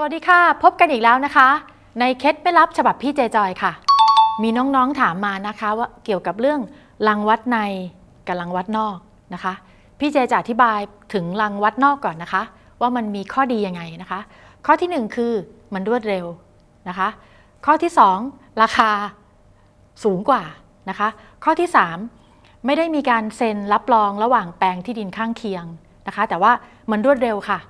สวัสดีค่ะ พบกันอีกแล้วนะคะ ในเคล็ดไม่รับฉบับพี่เจจอยค่ะ มีน้องๆถามมานะคะว่าเกี่ยวกับเรื่องรังวัดในกับรังวัดนอกนะคะ พี่เจจะอธิบายถึงรังวัดนอกก่อนนะคะ ว่ามันมีข้อดียังไงนะคะ ข้อที่หนึ่งคือมันรวดเร็วนะคะ ข้อที่สองราคาสูงกว่านะคะ ข้อที่สามไม่ได้มีการเซ็นรับรองระหว่างแปลงที่ดินข้างเคียงนะคะ แต่ว่ามันรวดเร็วค่ะ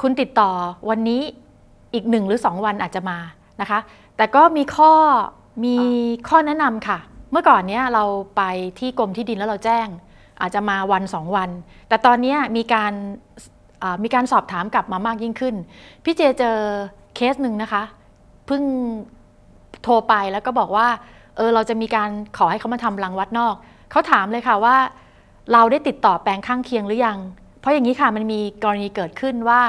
คุณติดต่อวันนี้อีกหนึ่งหรือ 2 วันอาจจะมานะคะ แต่ก็มีข้อมีข้อแนะนำค่ะ เมื่อก่อนเนี้ยเราไปที่กรมที่ดินแล้วเราแจ้ง อาจจะมาวัน 2 วัน แต่ตอนเนี้ยมีการอ่ามีการสอบถามกลับมามากยิ่งขึ้น พี่เจเจอเคสหนึ่งนะคะเพิ่งโทรไปแล้วก็บอกว่าเออเราจะมีการขอให้เขามาทำรังวัดนอก เขาถามเลยค่ะว่า เราได้ติดต่อแปลงข้างเคียงหรือยังเพ ราะอย่างนี้ค่ะมันมีกรณีเกิดขึ้นว่า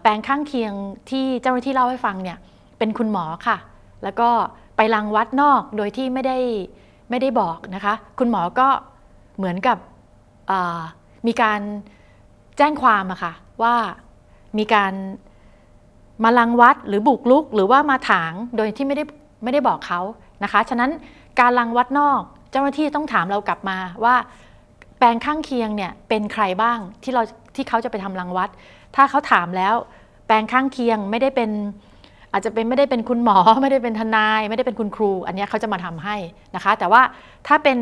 แปลงข้างเคียงที่เจ้าหน้าที่เล่าให้ฟังเนี่ยเป็นคุณหมอค่ะ แล้วก็ไปรังวัดนอกโดยที่ไม่ได้ไม่ได้บอกนะคะ คุณหมอก็เหมือนกับมีการแจ้งความอะค่ะว่ามีการมารังวัดหรือบุกลุก หรือว่ามาถางโดยที่ไม่ได้ไม่ได้บอกเขานะคะ ฉะนั้นการรังวัดนอกเจ้าหน้าที่ต้องถามเรากลับมาว่า แปลงข้างเคียงเนี่ยเป็นใครบ้างที่เราที่เขาจะไปทำรังวัด ถ้าเขาถามแล้ว แปลงข้างเคียงไม่ได้เป็น อาจจะเป็นไม่ได้เป็นคุณหมอ ไม่ได้เป็นทนาย ไม่ได้เป็นคุณครู อันนี้เขาจะมาทำให้นะคะ แต่ว่าถ้าเป็น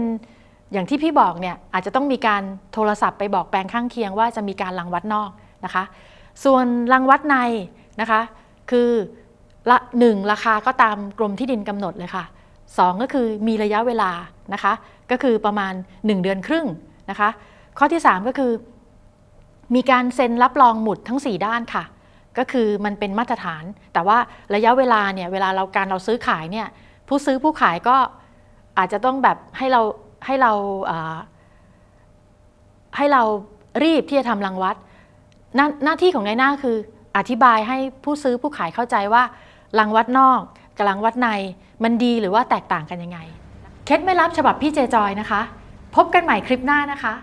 อย่างที่พี่บอกเนี่ยอาจจะต้องมีการโทรศัพท์ไปบอกแปลงข้างเคียงว่าจะมีการรังวัดนอกนะคะ ส่วนรังวัดในนะคะ คือละหนึ่งราคาก็ตามกรมที่ดินกำหนดเลยค่ะสองก็คือมีระยะเวลานะคะ ก็คือประมาณ 1 เดือนครึ่ง นะคะ ข้อที่ 3 ก็คือ มีการเซ็นรับรองหมุดทั้ง 4 ด้านค่ะ ก็คือมันเป็นมาตรฐาน แต่ว่าระยะเวลาเนี่ยเวลาเราการเราซื้อขายเนี่ยผู้ซื้อผู้ขายก็อาจจะต้องแบบให้เราให้เราาให้เรารีบที่จะทำรังวัดหน้าหน้าที่ของนายหน้าคืออธิบายให้ผู้ซื้อผู้ขายเข้าใจว่ารังวัดนอกกับรังวัดในมันดีหรือว่าแตกต่างกันยังไง เคล็ดไม่ลับฉบับพี่เจจอยนะคะ พบกันใหม่คลิปหน้านะคะ